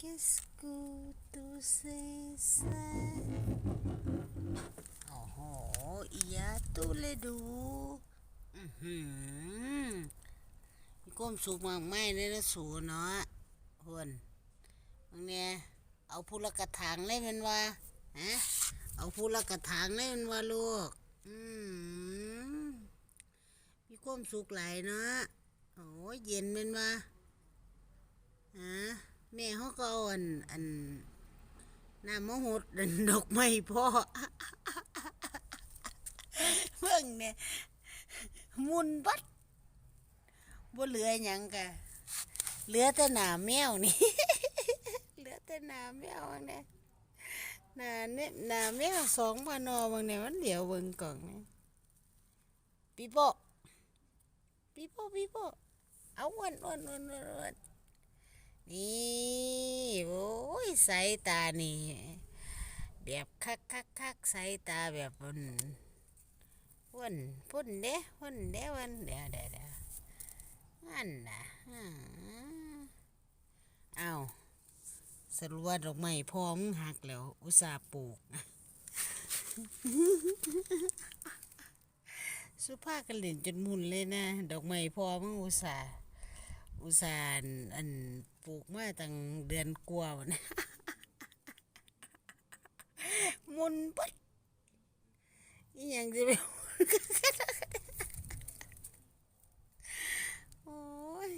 Qu'est-ce que tu sais ça โอ้โหอียาตุเลยดูอือหือมีความสุขมากไม่เลยนะสูเนาะเพื่นบางเนี่ยเอาพูละกระถางเลยมันว่าฮะเอาพูละกระถางเลยมันว่าลูกอืมมีความสุขหลายเนาะโอ้ยเย็นมันว่าฮะ แม่เขาก็อาอันอันน้ำมะฮดอันดอกไม้พ่อเบิ่งเนี่ยมุนบัดบ่เหลือหยังกะเหลือแต่หน้าแมวนี่เหลือแต่หน้าแมวเนี่ยหน้าเนี่ยหน้าแมวสองพานอบางเนี่ยมันเดี๋ยวเบิ่งก่องนี่ปีโป้ปีโป้ปีโป้เอาอ้วนอ้วนอ้วนอ้วน นี่โอ้ยสายตานี่ แบบคักคักคักสายตาแบบมันวันพุ่นเด้พุ่นเด้วันเดี๋ยวเดี๋ยวเดี๋ยวอันน่ะเอาสรุปว่าดอกไม้พอมหักแล้ว อุตส่าห์ปลูกสุภาพกันเล่นจนมุนเลยนะ ดอกไม้พอมนอุตส่าห์ อุตส่าห์อันอันปลูกมาตั้งเดือนกว่าวันมุนปัดอีหยังจะไป